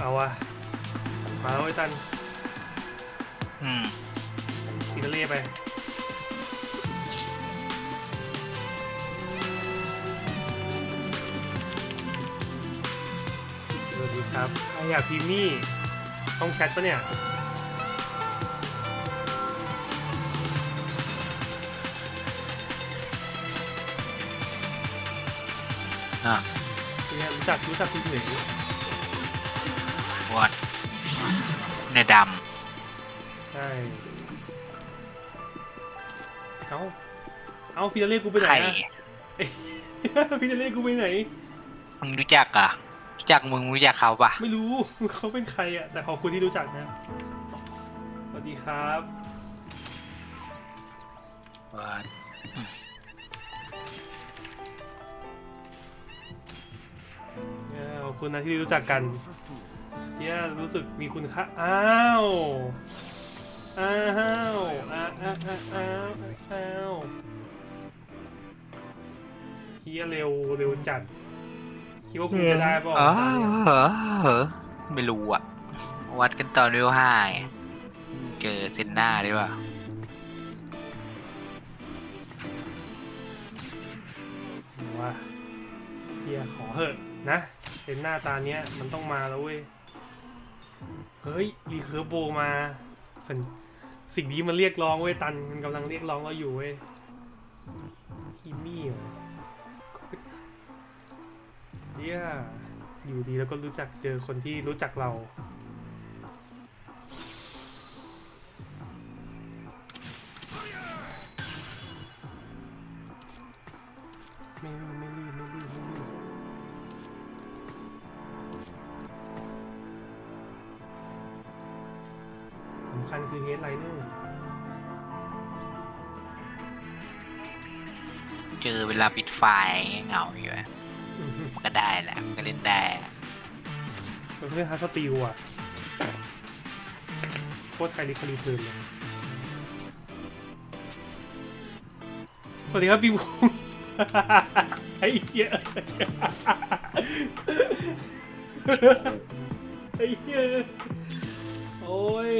เอาวะมาแล้วไอ้ตันอืมอิตาลีไป สวัสดีครับใครอยากพิมพ์นี่ ต้องแชทปะเนี่ย อะ เนี่ยรู้จักรู้จักคุณถึง ในดใช่เอาเอาฟินาเล่กูไปำไหนใครอะเอ้ยฟินาเล่กูไปไหน มึงรู้จักอะรู้จักมึงรู้จักเขาปะไม่รู้ เขาเป็นใครอะแต่ขอบคุณที่รู้จักนะ สวัสดีครับวอดเนี่ยขอบคุณนะที่รู้จักกันเนี่ยรู้สึกมีคุณค่า อ้าว อ้าว อ้าวอ้าวอ้าวอ้าวอ้าวเฮียเร็วเร็วจัด คิดว่าคุณจะได้ป่ะอ๋อไม่รู้อะ วัดกันตอนเวลห้าไงเจอเซนหน้าได้ป่ะว่าเฮียขอเหอะนะเป็นหน้าตาเนี้ยมันต้องมาแล้วเว้ย เฮ้ยรีเคิร์ฟโบมาสัญสิ่งนี้มันเรียกร้องเว้ยตันมันกำลังเรียกร้องเราอยู่เว้ยอิมมี่เหรอเฮียอยู่ดีแล้วก็รู้จักเจอคนที่รู้จักเรา เวลาปิดไฟเหงาอยู่อะมันก็ได้แหละมันก็เล่นได้มันเพื่อฮัสตีลอะโคตรไทยลิคารีเทิร์นเลยสวัสดีครับบิมคุงไอ้เหี้ยไอ้เหี้ยโอ้ย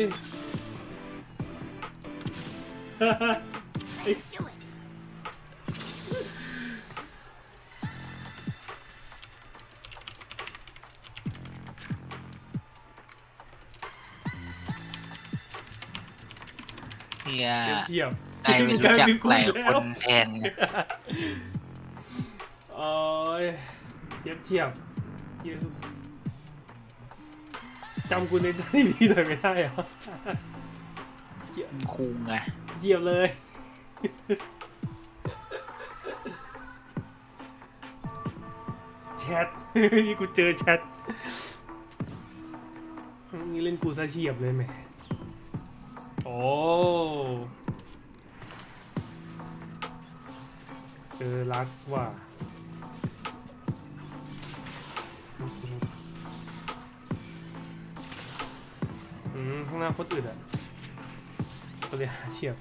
ไอ้เฮี ยเทียบกลายเป็นรู้จักหลายคนแทนโอ้ยเทียบเทียบเทียบจำกูในด้านนี้หน่อยไม่ได้เหรอคุงไงเทียบเลยแชทนี่กูเจอแชทนี่เล่นกูซะเฉียบเลยแหม โอ้เจอรักว่ะอืมข้างหน้าโคตรอึดอะตัวเนี้ยเฉียบ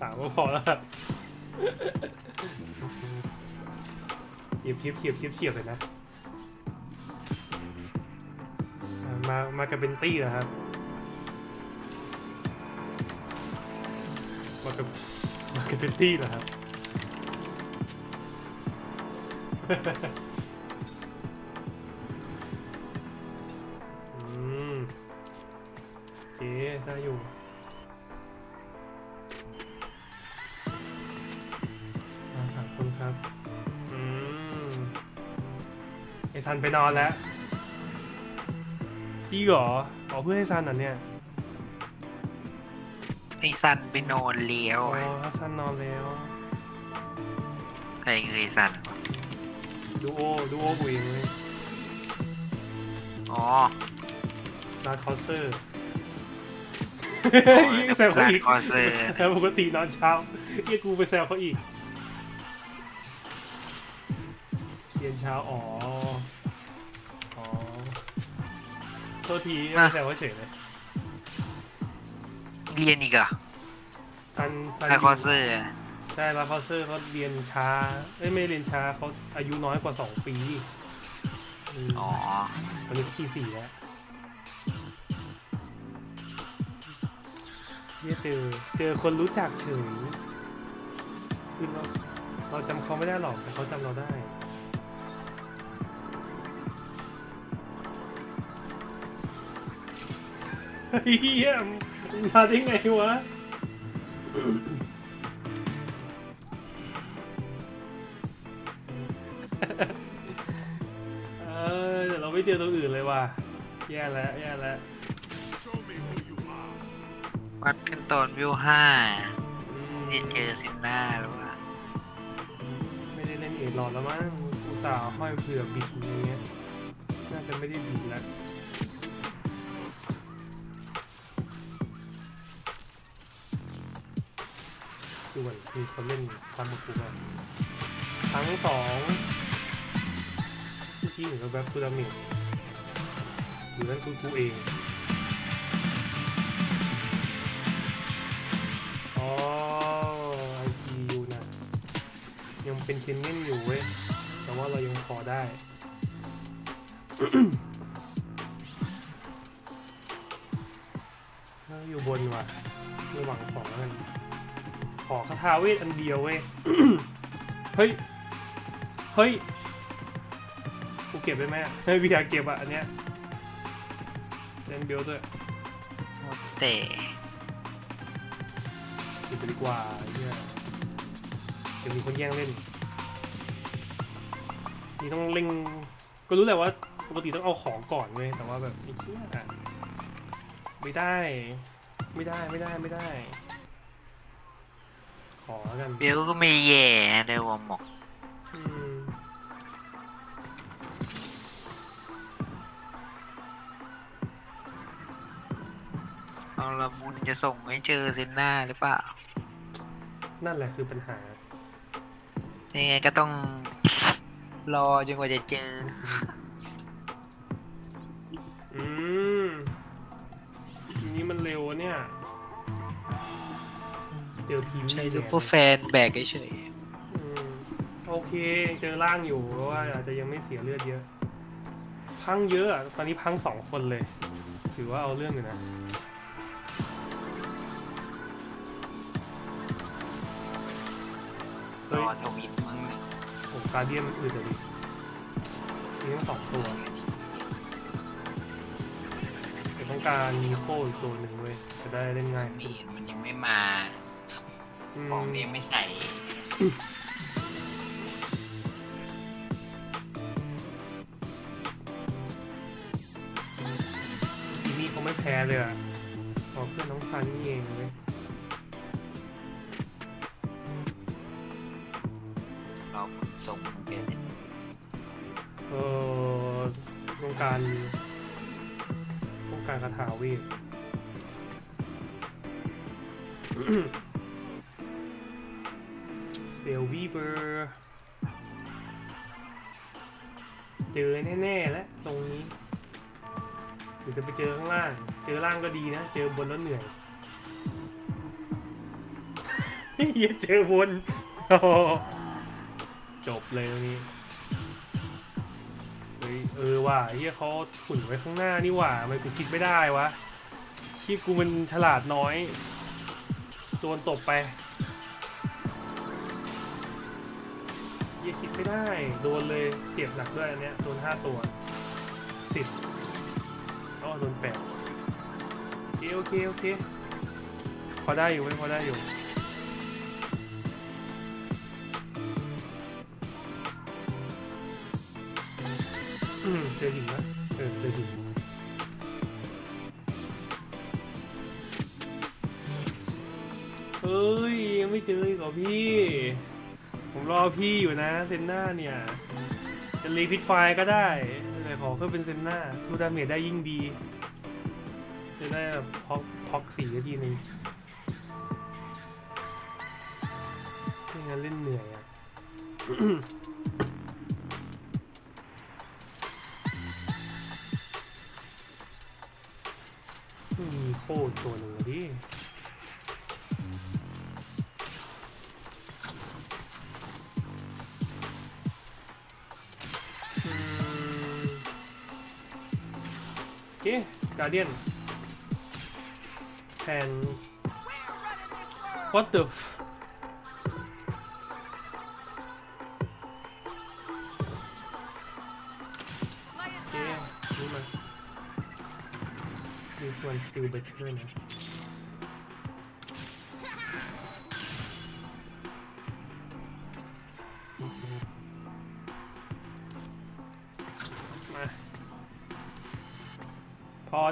สามก็พอแล้วเฉียบเฉียบเฉียบเฉียบเฉียบเลยนะ มามากันเป็นตี้เหรอครับ มากับมากับเป็นตี้เหรอครับ อืมโอเคได้อยู่มาขอบคุณครับ อืมไอซันไปนอนแล้ว จี้เหรออ๋อเพื่อให้ซันอะเนี่ยไอ้สันไปนอนเลี้ยวอ๋อซันนอนแล้วใครเคยสันดูโอดูโอบุยเลยอ๋อลาคอสเตอร์อ๋อยิ่งแซวเขาลาอีกคอเซอร์แล้วปกตินอนเช้าเรียกกูไปแซวเขาอีกเรียนเช้าอ๋ออ๋อ โทษทีไม่แซวเขาเฉยเลยเรียนอีกเหรอะทันทันลาคอเซอร์ใช่ลาคอสเตอร์เขาเรียนช้าเอ้ยไม่เรียนช้าเขาอายุน้อยกว่าสองปีอืม อ๋อ ตอนนี้ขี่สี่แล้วเนี่ยเจอเจอคนรู้จักเฉยคือเราเราจำเขาไม่ได้หรอกแต่เขาจำเราได้ เฮ้ยเหี้ยมึงมาได้ไงวะเออเดี๋ยวเราไม่เจอตัวอื่นเลยว่ะ แย่แล้วแย่แล้ววัดกันตอนวิวห้าอืมนี่เจอซินหน้าหรือว่าไม่ได้เล่นเอดหลอดแล้วมั้งอุตส่าห์ห้อยเผื่อบิดอย่างเงี้ยน่าจะไม่ได้บิดแล้ว เหมือนมีคนเล่นตามมากูมาครั้งสองเมื่อกี้เหมือนกับแบบกูดาเมจหรือนั่นกูกูเองอ๋อไอจีอยู่นะยังเป็นเชนเน่นอยู่เว้ยแต่ว่าเรายังพอได้อยู่บนว่ะไม่หวังของแล้วกัน ขอคาถาเวทอันเดียวเว้ย เฮ้ย เฮ้ย กูเก็บได้ไหมอะเฮ้ยวิธีเก็บอะอันเนี้ยเล่นเบลด้วยแต่เก็บไปดีกว่าไอ้เฮียจะมีคนแย่งเล่น นี่ต้องเล่ง ก็รู้แหละว่าปกติต้องเอาของก่อนเว้ย แต่ว่าแบบไอ้เหี้ยไม่ได้ ไม่ได้ ไม่ได้ ไม่ได้ขอ แล้วกันเบลก็ไม่แย่ในวอมหมอกอืมเอาละมุนจะส่งให้เจอซินหน้าหรือเปล่านั่นแหละคือปัญหา ยังไงก็ต้องรอจนกว่าจะเจอ อื ใช้นี่ซูเนี่ยเปอร์แฟนแบกเฉยอืมโอเค เจอร่างอยู่เพราะว่าอาจจะยังไม่เสียเลือดเยอะ พังเยอะอะตอนนี้พังสองคนเลย ถือว่าเอาเรื่องอยู่นะ ๆรอทวิตมั้งผมการเดียนมันอื่นเลยดิมีทั้งสองตัวแต่ต้องการมีโคอีกตัวหนึ่งเว้ยจะได้เล่นง่าย มีขึ้นนมันยังไม่มาอืม ของเนี้ยไม่ใส่ทีนี่เขาไม่แพ้เลยอะขอเพื่อนน้องซันนี่เองเว้ยรอคนส่งเกินเออต้องการต้องการคาถาเวท เซลวีเวอร์เจอแน่ๆแล้วตรงนี้หรือจะไปเจอข้างล่าง เจอล่างก็ดีนะ เจอบนแล้วเหนื่อยอย่าเจอบนอ้โหจบเลยตรงนี้เฮ้ยเออว่ะเฮียเขาขุนไว้ข้างหน้านี่หว่าทำไมกูคิดไม่ได้วะคิดกูมันฉลาดน้อยโดนตบไป ยคิดไม่ได้ โดนเลยเจ็บหนักด้วยอันเนี้ย โดนห้าตัวสิบอ๋อโดนแปดโอเคโอเคโอเค พอได้อยู่ไหมพอได้อยู่เจอหินนะเออเจอหินเฮ้ย ยังไม่เจออีกเหรอพี่ ผมรอพี่อยู่นะเซนน้าเนี่ย จะรีพิทไฟก็ได้แต่ขอเพื่อเป็นเซนน้าทูดาเมจได้ยิ่งดี จะได้แบบพ็อกพ็อกสี่นาทีนึ่งไม่งั้นเล่นเหนื่อยอะมีโคตรตัวหนึ่งดิ เดียนแทน what the f- โอเครู้มา this one still better นะ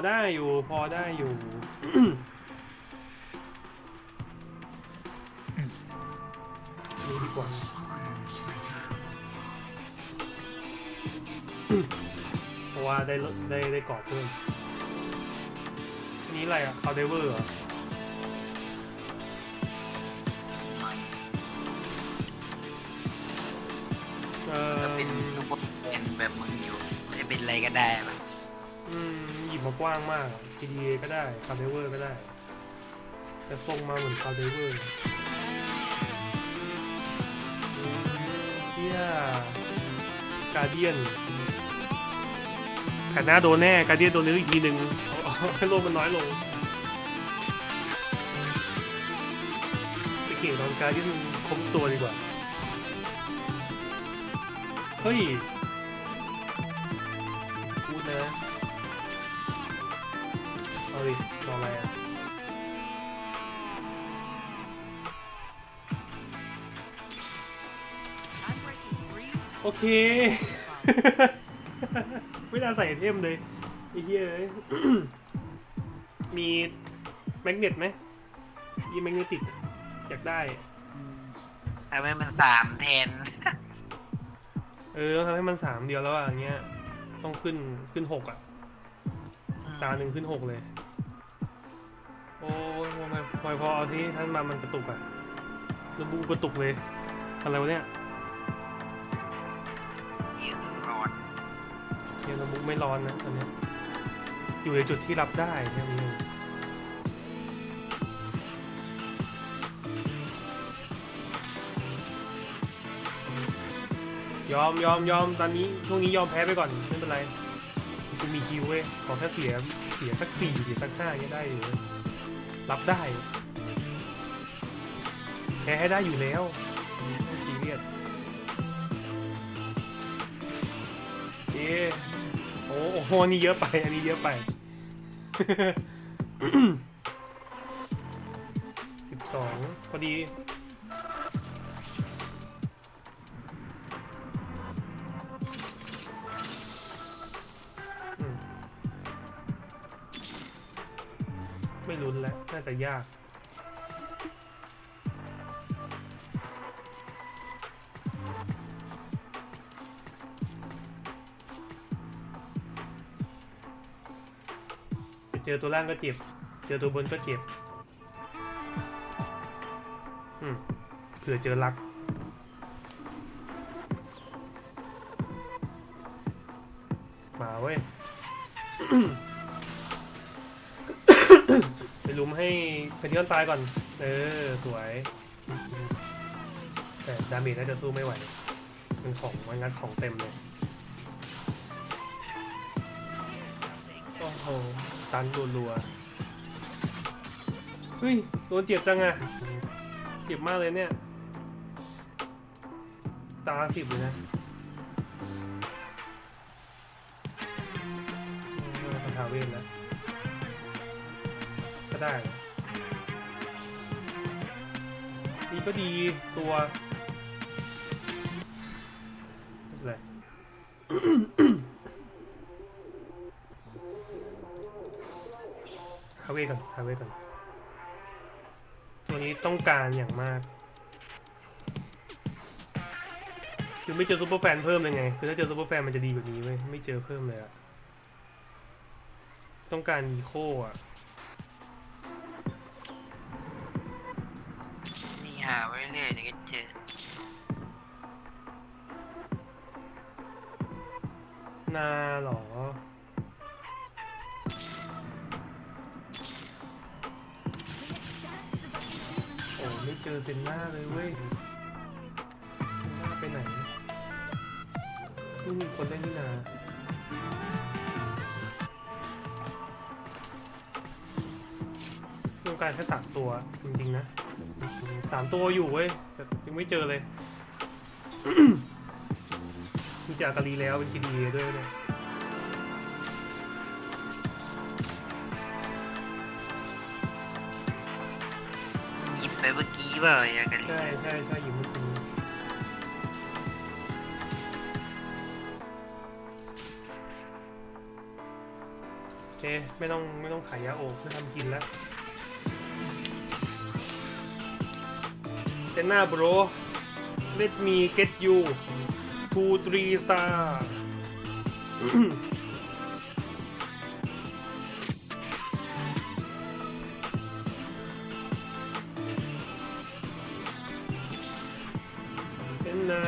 ได้อยู่ พอได้อยู่ นี่ดีกว่าเพราะว่าได้ลดได้ได้กรอบเพิ่มอันนี้อะไรอะคาเดเวอร์เหรอเออก็เป็นซุปเปอร์เป็นแบบมึงอยู่จะเป็นอะไรก็ได้ปะ อืมหยิบมากว้างมาก PDA ก็ได้คาเดเวอร์ก็ได้ แต่ทรงมาเหมือนคาเดเวอร์เฮียการเดียนแผ่นหน้าโดนแน่การเดียนโดนเลี้ยวอีกทีหนึ่งให้โลมันน้อยลงไปเก่งตอนการเดียนครบตัวดีกว่า เฮ้ย เอาดิรออะไรอะโอเค ไม่น่าใส่ไอเทมเลยไอ้เหี้ยเอ้ยมีแมกเนตไหมมีแมกเนติกอยากได้ทำให้มันสามแทน เออต้องทำให้มันสามเดียวแล้วอะอย่างเงี้ย ต้องขึ้นขึ้นหกอะ ตาหนึ่งขึ้นหกเลยโอ้ยทำไมทำไมพอเอาที่ท่านมามันกระตุกอะระบูกระตุกเลย อะไรวะเนี่ยนี่คือร้อนเนี่ยระบุไม่ร้อนนะตอนเนี้ยอยู่ในจุดที่รับได้แค่นี้เองยอมยอมยอมตอนนี้ช่วงนี้ยอมแพ้ไปก่อนไม่เป็นไรกูมีคิวเว้ยขอแค่เสียเสียสักสี่เสียสักห้าก็ได้อยู่เว้ย รับได้แพ้ให้ได้อยู่แล้วไม่ซีเรียสเอ๊ะโอ้โหนี่เยอะไปอันนี้เยอะไปสิบสองพอดี จะยาก เจอตัวล่างก็เจ็บ เจอตัวบนก็เจ็บ อืมเผื่อเจอรัก เพนทิออนตายก่อน เออ สวย แต่ดาเมจน่าจะสู้ไม่ไหว มันของมันงัดของเต็มเลย โอ้โห ตันรัวๆ เฮ้ย โดนเจ็บจังอะเจ็บมากเลยเนี่ย ตาสิบเลยนะคาถาเวทแล้วก็ได้ นี่ก็ดีตัวไม่เป็นไรฮาเวก่อนฮาเวก่อนตัวนี้ต้องการอย่างมากคือไม่เจอซูเปอร์แฟนเพิ่มเลยไง คือถ้าเจอซูเปอร์แฟนมันจะดีกว่านี้เว้ย ไม่เจอเพิ่มเลยอะต้องการอีโคอะ ไม่มีคนเล่นนี่นาต้องการแค่สามตัวจริงๆนะสามตัวอยู่เว้ยแต่ยังไม่เจอเลย มีจากกะลีแล้วเป็นคีดีด้วยเลยหยิบไปเมื่อกี้เปล่ายากะลีใช่ใช่ใช่หยิบเมื่อกี้ ไม่ต้องไม่ต้องขายยาโอกไม่ทำกินแล้วเจนน่า bro let me get you two three star เจนน่า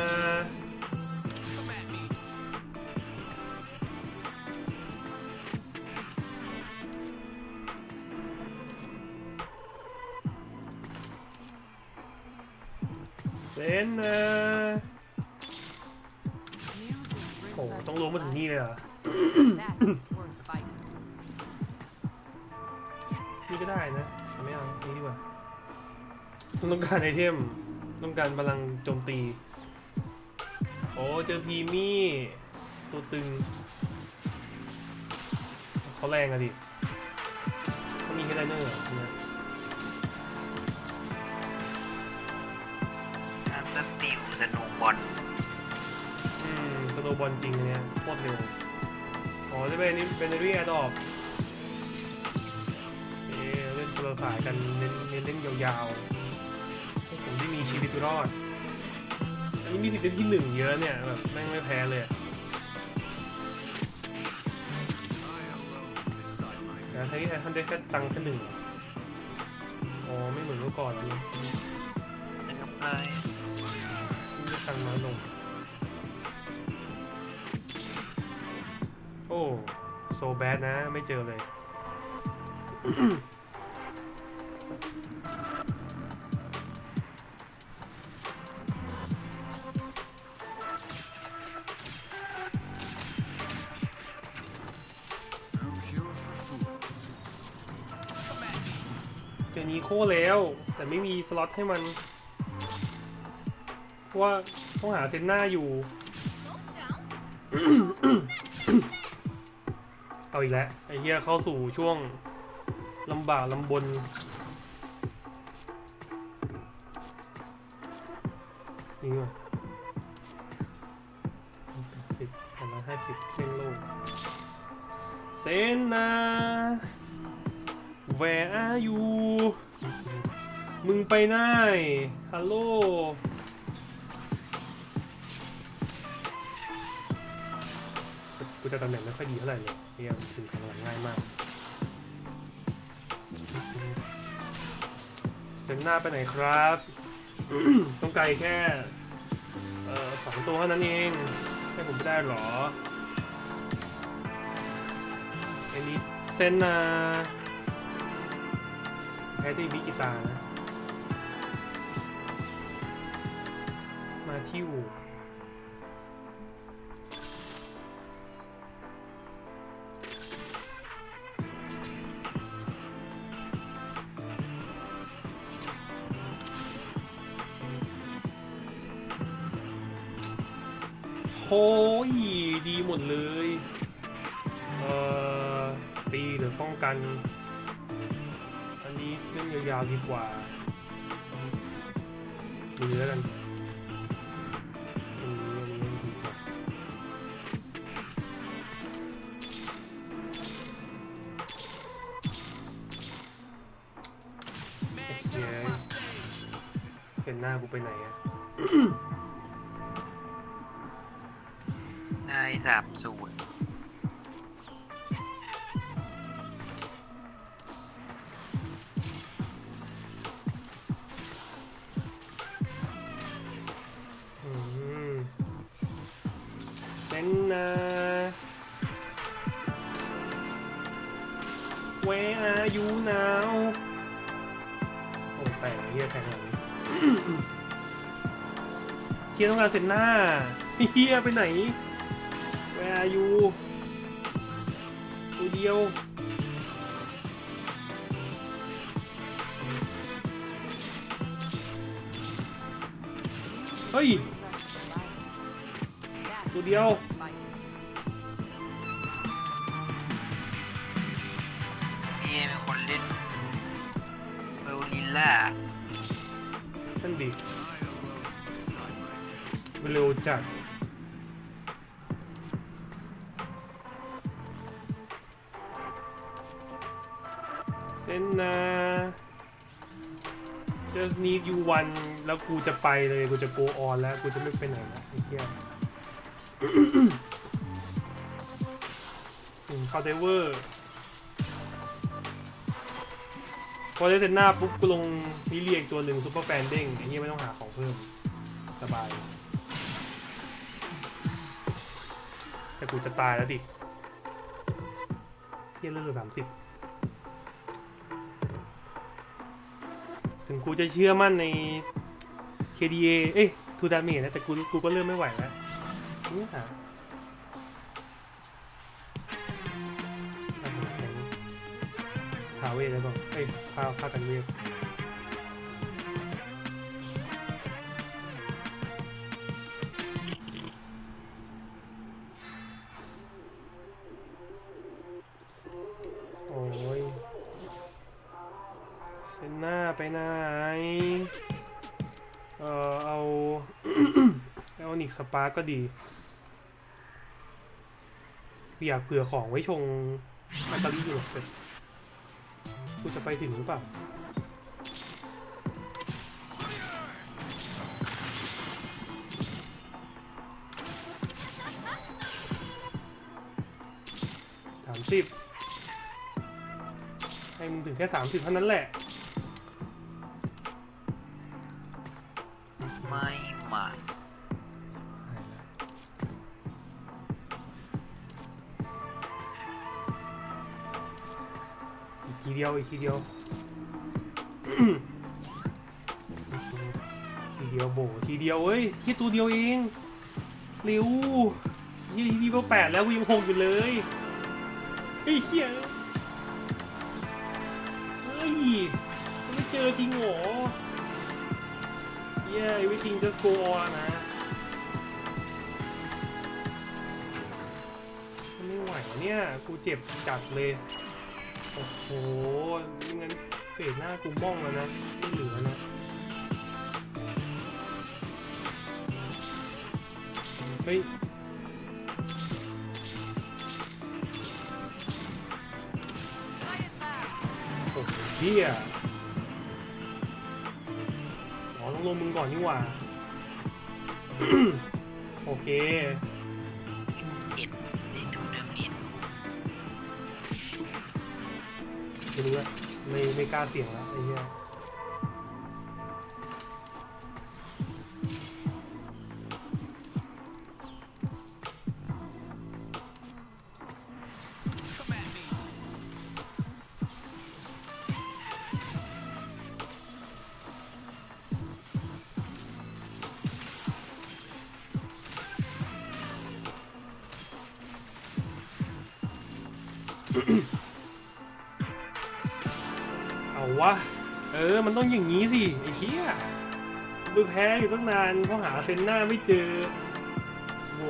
เซนนะโอ้ต้องลงมาถึงนี่เลยเหรอ นี่ก็ได้นะ ไม่เอา นี่ดีกว่า ต้องการไอเทม ต้องการพลังโจมตี โอ้ เจอพีมี่ ตัวตึง เขาแรงอะดิเขามีแค่ไดเนอร์อะ อลอืมสโตบอลจริงอันเนี่ยโคตรเร็วอ๋อจะเป็นนี่เป็นเรียดอกเอ๊ะเล่นคนละสายกันเน้นเน้นเล่นยาวๆให้ผมที่มีชีวิตรอด อันนี้มีสิทธิ์เป็นที่หนึ่งเยอะเนี่ยแบบแม่งไม่แพ้เลยอะแต่ให้ไอ้ท่านได้แค่ตังค์แค่หนึ่งเหรออ๋อไม่เหมือนเมื่อก่อนนี่ นะครับเลย ได้งน้อยลง โอ้โซแบดนะ ไม่เจอเลยเจอนีโค้แล้ว แต่ไม่มีสล็อตให้มัน เพราะว่าต้องหาเซนหน้าอยู่ เอาอีกแล้ว ไอ้เหี้ยเข้าสู่ช่วงลำบากลำบนนี่ว่ะสิบอันละห้าสิบเส้นโลกเซนนา Where are you มึงไปไหนฮัลโหล จะตำแหน่งไม่ค่อยดีเท่าไหร่เลยเรียมถึงกำลังง่ายมากเซนหน้าไปไหนครับ ต้องไกลแค่สองตัวเท่านั้นเองให้ผมไม่ได้หรออันนี้เซนนาแพ้ที่บิกิตานะ มาที่อู่ หมดเลยเอ่อตีหรือป้องกัน อันนี้เล่นยาวๆดีกว่าดีแล้วกันอันนี้อันนี้ดีกว่าโอเห็นหน้ากูไปไหนอะ สามศูนย์เป็นนะ Where are you now โอ้แปลกเฮียแปลกหลังเฮียต้องการเซ็นหน้าเฮียไปไหน อายู่ตัวเดียวเฮ้ยตัวเดียวนี่มีคนเล่นเบลลิล่านั่นดิเร็วจัด นนา just need you one แล้วกูจะไปเลย กูจะ go on แล้ว กูจะไม่ไปไหนแล้วไอ้เหี้ยอืมเข้าใจเวอร์พอได้เซนหน้าปุ๊บกูลงมิเรียอีกตัวหนึ่งซูเปอร์แฟนเด้งไอ้เหี้ยไม่ต้องหาของเพิ่ม สบาย แต่กูจะตายแล้วดิเหี้ยเลือดสามสิบ กูจะเชื่อมั่นใน KDA เอ้ยทูดาเมจนะแต่กูกูก็เริ่มไม่ไหวแล้วเนี่ยหาเวทแล้วบอกเอ้ยพาพากันเวท สปาร์ก็ดี อยากเผื่อของไว้ชงแบตเตอรี่อยู่หรอกแต่กูจะไปถึงหรือเปล่าสามสิบให้มึงถึงแค่สามสิบเท่านั้นแหละ ไม่มา เดียวอีกทีเดียวทีเดียวโบทีเดียวเอ้ยแค่ตัวเดียวเองเร็วยี่ทีก็แปดแล้วกูยังหกอยู่เลยเฮ้ยเฮียเฮ้ยไม่เจอจริงหรอเฮีย everything just go on นะไม่ไหวเนี่ย กูเจ็บจัดเลย โอ้โหไม่งั้นเฟสหน้ากูม่องแล้วนะไม่เหลือนะเฮ้ยโอ้โหเฮียอ๋อต้องลงมึงก่อนนี่หว่า โอเค รู้ละไม่ไม่กล้าเสี่ยงแล้วไอ้เหี้ย วะ เออ มันต้องอย่างนี้สิไอ้เหี้ยไปแพ้อยู่ตั้งนานเพราะหาเซนหน้าไม่เจอ โห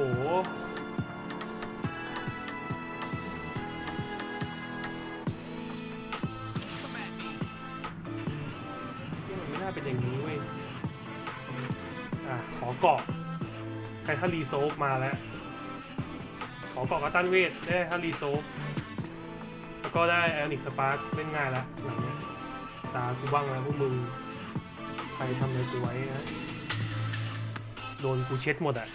เหี้ยมันไม่น่าเป็นอย่างนี้เว้ย อะ ขอเกาะไททันรีโซฟมาแล้ว ขอเกาะกัตตันเวทได้ไททันรีโซฟแล้วก็ได้แอนิกสปาร์คเล่นง่ายละหลังากูบ้างแล้วพวกมึง ใครทำอะไรกูไว้นะโดนกูเช็ดหมดอะ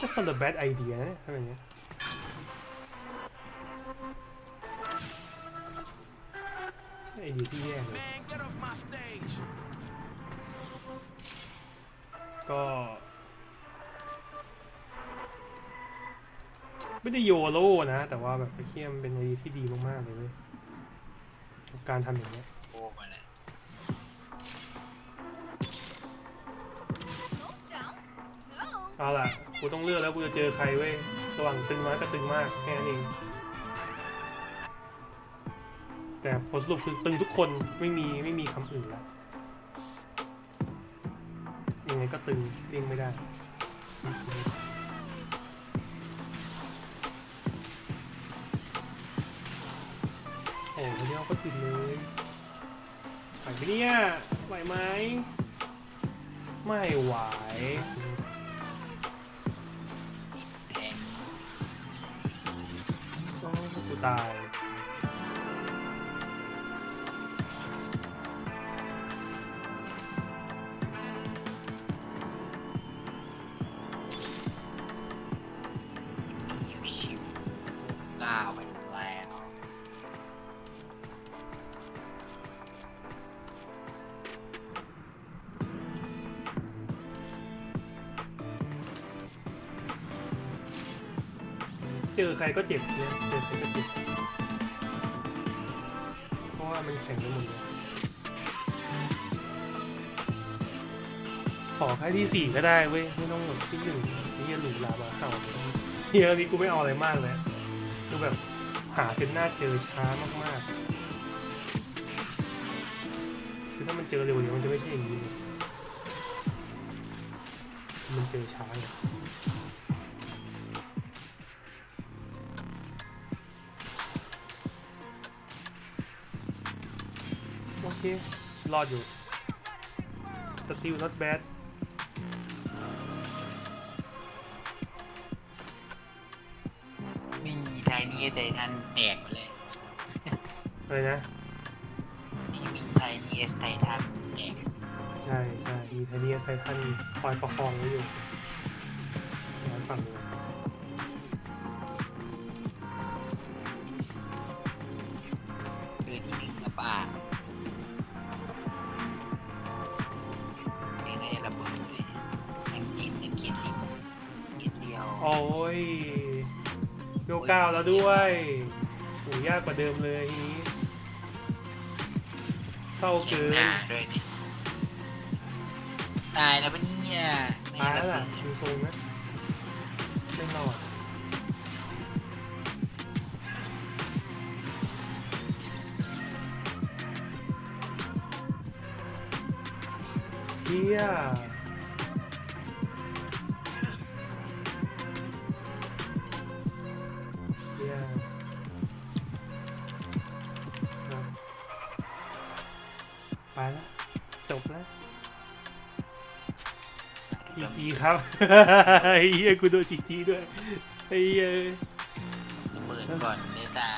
That's not a bad idea นะทำอย่างเงี้ยไอเดียที่แย่เลย Man, get off my stage. ก็ ไม่ได้โยโร่นะ แต่ว่าแบบไอ้เคียมนเป็นไอเดียที่ดีมากๆเลยเว้ยกับการทำอย่างเงี้ยโอ้มาเลย Don't. No. เอาล่ะ Stay กูต้องเลือกแล้วกูจะเจอใครเว้ยระหว่างตึงน้อยกับตึงมากแค่นั้นเองแต่ผลสรุปคือตึงทุกคนไม่มีไม่มีคำอื่นแล้วยังไงก็ตึงเลี่ยงไม่ได้ อ้โหเดี๋ยวก็ติดเลยไหวไหมเนี่ยไหวไหมไม่ไหวแทงโอ้กูตาย อใครก็เจ็บเนี่ยเจอใครก็เจ็บ เพราะว่ามันแข็งไปหมดเลยขอแค่ที่สี่ก็ได้เว้ย ไม่ต้องแบบที่หนึ่งนี่จะหรูหรามาเข่าเฮียนี่กูไม่เอาอะไรมากเลยคือแบบหาจนหน้าเจอช้ามากๆคือถ้ามันเจอเร็วเดี๋ยวมันจะไม่ใช่อย่างนี้ มันเจอช้าไงโเครอดอยู่สติล not bad นี่ไทยนี่แต่ทันแตกหมดเลยอะไรนะนี่มีไทยนี่ไทยทันแตกใช่ใช่มีไทเนียไซทันคอยประคองไว้อยู่ร้อนฝั่งเโอ้ยโยเก้าแล้วด้วยโอ้ยากกว่าเดิมเลยทีนี้เข้าเช็คเกิหนน้าด้วยนี่ตายแล้วปะเนี่ยไม่ตายระแล้วเบิล่ะดดูทรงนะไม่รอดเฮีย ครับไอ้เหี้ยกูโดนจีจีด้วยไอ้เหี้ย หมื่นก่อนเนตา